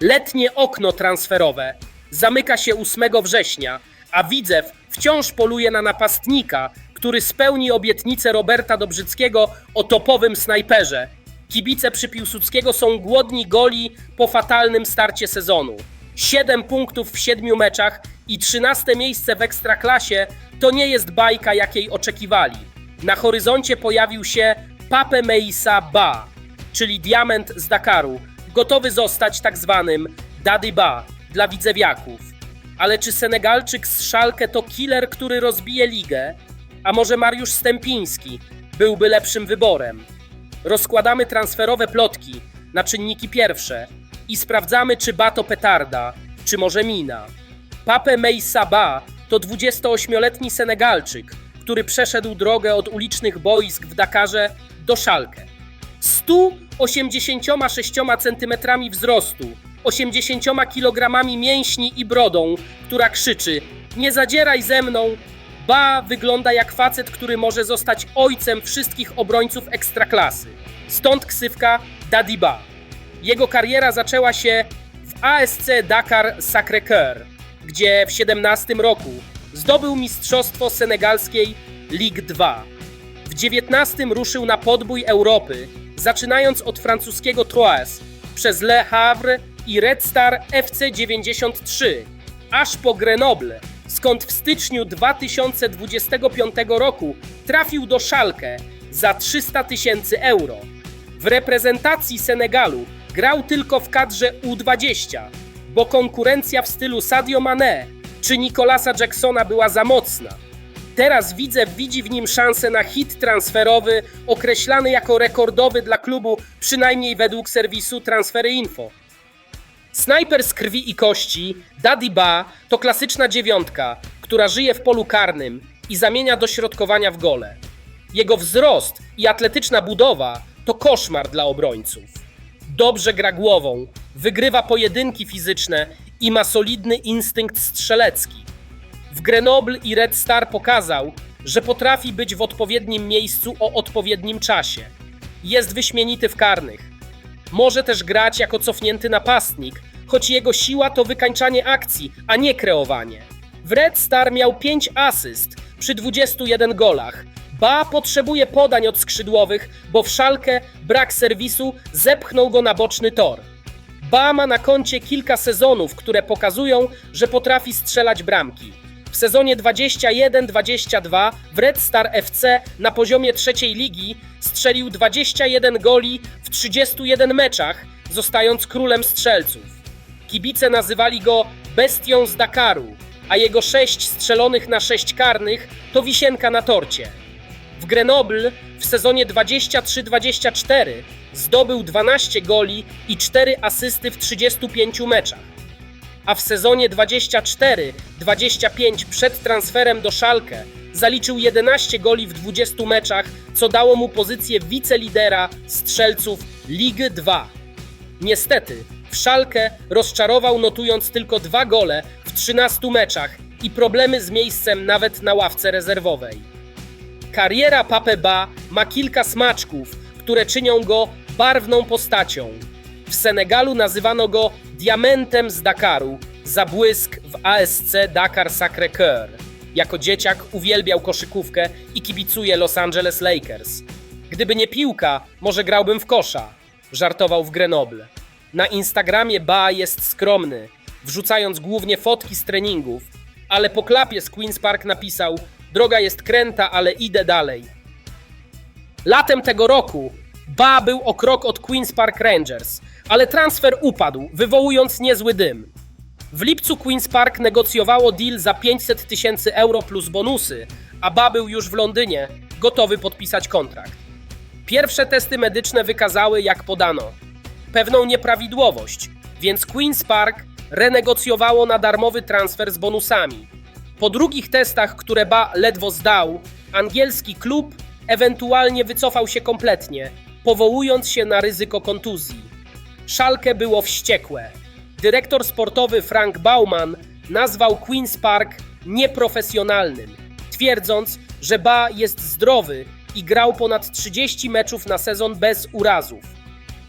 Letnie okno transferowe zamyka się 8 września, a Widzew wciąż poluje na napastnika, który spełni obietnicę Roberta Dobrzyckiego o topowym snajperze. Kibice przy Piłsudskiego są głodni goli po fatalnym starcie sezonu. 7 punktów w 7 meczach i 13 miejsce w Ekstraklasie to nie jest bajka, jakiej oczekiwali. Na horyzoncie pojawił się Pape Meissa Ba, czyli diament z Dakaru, gotowy zostać tak zwanym Daddy Ba dla widzewiaków. Ale czy Senegalczyk z Szalkę to killer, który rozbije ligę? A może Mariusz Stępiński byłby lepszym wyborem? Rozkładamy transferowe plotki na czynniki pierwsze i sprawdzamy, czy Ba to petarda, czy może mina. Pape Meissa Ba to 28-letni Senegalczyk, który przeszedł drogę od ulicznych boisk w Dakarze do Szalkę. 186 cm wzrostu, 80 kg mięśni i brodą, która krzyczy: Nie zadzieraj ze mną! Ba wygląda jak facet, który może zostać ojcem wszystkich obrońców ekstraklasy. Stąd ksywka Daddy Ba. Jego kariera zaczęła się w ASC Dakar Sacré-Cœur, gdzie w 17 roku zdobył mistrzostwo senegalskiej Ligue 2. W 19 ruszył na podbój Europy, zaczynając od francuskiego Troyes, przez Le Havre i Red Star FC 93, aż po Grenoble, skąd w styczniu 2025 roku trafił do Szalkę za 300 tysięcy euro. W reprezentacji Senegalu grał tylko w kadrze U20, bo konkurencja w stylu Sadio Mane czy Nicolasa Jacksona była za mocna. Teraz widzę, widzi w nim szansę na hit transferowy, określany jako rekordowy dla klubu, przynajmniej według serwisu Transfery Info. Snajper z krwi i kości, Daddy Ba to klasyczna dziewiątka, która żyje w polu karnym i zamienia dośrodkowania w gole. Jego wzrost i atletyczna budowa to koszmar dla obrońców. Dobrze gra głową, wygrywa pojedynki fizyczne i ma solidny instynkt strzelecki. W Grenoble i Red Star pokazał, że potrafi być w odpowiednim miejscu o odpowiednim czasie. Jest wyśmienity w karnych. Może też grać jako cofnięty napastnik, choć jego siła to wykańczanie akcji, a nie kreowanie. W Red Star miał 5 asyst przy 21 golach. Ba potrzebuje podań od skrzydłowych, bo w szalkę brak serwisu zepchnął go na boczny tor. Ba ma na koncie kilka sezonów, które pokazują, że potrafi strzelać bramki. W sezonie 21-22 w Red Star FC na poziomie trzeciej ligi strzelił 21 goli w 31 meczach, zostając królem strzelców. Kibice nazywali go bestią z Dakaru, a jego 6 strzelonych na 6 karnych to wisienka na torcie. W Grenoble w sezonie 23-24 zdobył 12 goli i 4 asysty w 35 meczach a w sezonie 24-25 przed transferem do Szalkę zaliczył 11 goli w 20 meczach, co dało mu pozycję wicelidera strzelców Ligi 2. Niestety, w Szalkę rozczarował notując tylko dwa gole w 13 meczach i problemy z miejscem nawet na ławce rezerwowej. Kariera Pape Ba ma kilka smaczków, które czynią go barwną postacią. W Senegalu nazywano go diamentem z Dakaru za błysk w ASC Dakar Sacré-Cœur. Jako dzieciak uwielbiał koszykówkę i kibicuje Los Angeles Lakers. Gdyby nie piłka, może grałbym w kosza, żartował w Grenoble. Na Instagramie Ba jest skromny, wrzucając głównie fotki z treningów, ale po klapie z Queen's Park napisał: Droga jest kręta, ale idę dalej. Latem tego roku Ba był o krok od Queen's Park Rangers, ale transfer upadł, wywołując niezły dym. W lipcu Queen's Park negocjowało deal za 500 tysięcy euro plus bonusy, a Ba był już w Londynie, gotowy podpisać kontrakt. Pierwsze testy medyczne wykazały, jak podano, pewną nieprawidłowość, więc Queen's Park renegocjowało na darmowy transfer z bonusami. Po drugich testach, które Ba ledwo zdał, angielski klub ewentualnie wycofał się kompletnie, powołując się na ryzyko kontuzji. Szalkę było wściekłe. Dyrektor sportowy Frank Baumann nazwał Queen's Park nieprofesjonalnym, twierdząc, że Ba jest zdrowy i grał ponad 30 meczów na sezon bez urazów.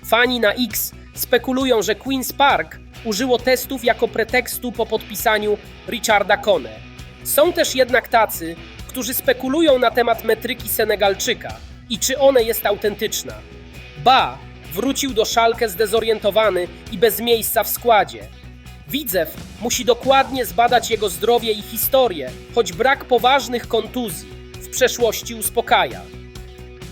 Fani na X spekulują, że Queen's Park użyło testów jako pretekstu po podpisaniu Richarda Kone. Są też jednak tacy, którzy spekulują na temat metryki Senegalczyka i czy ona jest autentyczna. Ba, wrócił do Szalkę zdezorientowany i bez miejsca w składzie. Widzew musi dokładnie zbadać jego zdrowie i historię, choć brak poważnych kontuzji w przeszłości uspokaja.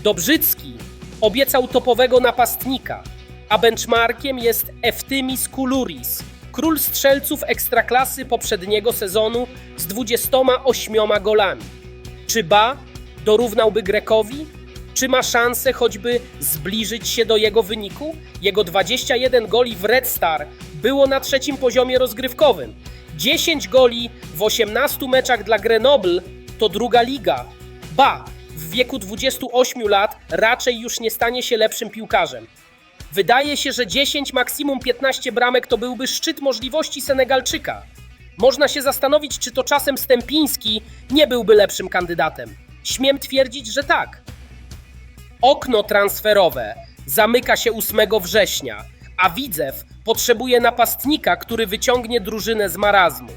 Dobrzycki obiecał topowego napastnika, a benchmarkiem jest Eftymis Kuluris, król strzelców ekstraklasy poprzedniego sezonu z 28 golami. Czy Ba dorównałby Grekowi? Czy ma szansę choćby zbliżyć się do jego wyniku? Jego 21 goli w Red Star było na trzecim poziomie rozgrywkowym. 10 goli w 18 meczach dla Grenoble to druga liga. Ba, w wieku 28 lat raczej już nie stanie się lepszym piłkarzem. Wydaje się, że 10, maksimum 15 bramek to byłby szczyt możliwości Senegalczyka. Można się zastanowić, czy to czasem Stępiński nie byłby lepszym kandydatem. Śmiem twierdzić, że tak. Okno transferowe zamyka się 8 września, a Widzew potrzebuje napastnika, który wyciągnie drużynę z marazmu.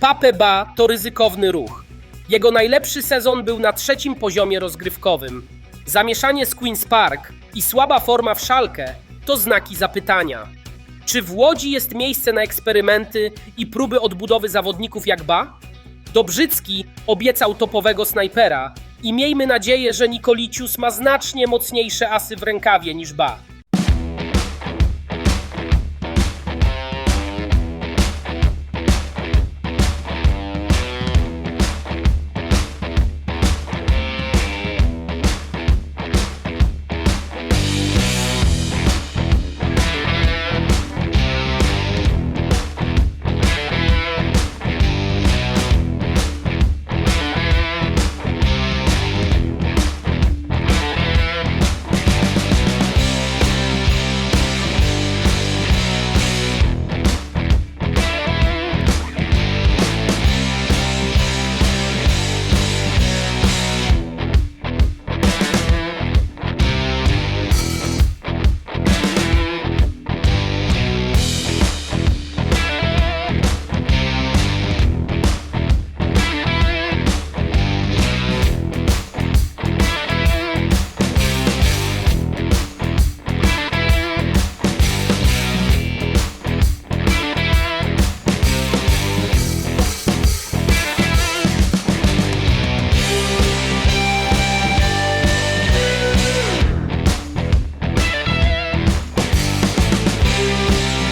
Pape Ba to ryzykowny ruch. Jego najlepszy sezon był na trzecim poziomie rozgrywkowym. Zamieszanie z Queen's Park i słaba forma w Szalkę to znaki zapytania. Czy w Łodzi jest miejsce na eksperymenty i próby odbudowy zawodników jak Ba? Dobrzycki obiecał topowego snajpera i miejmy nadzieję, że Nikolicius ma znacznie mocniejsze asy w rękawie niż Ba.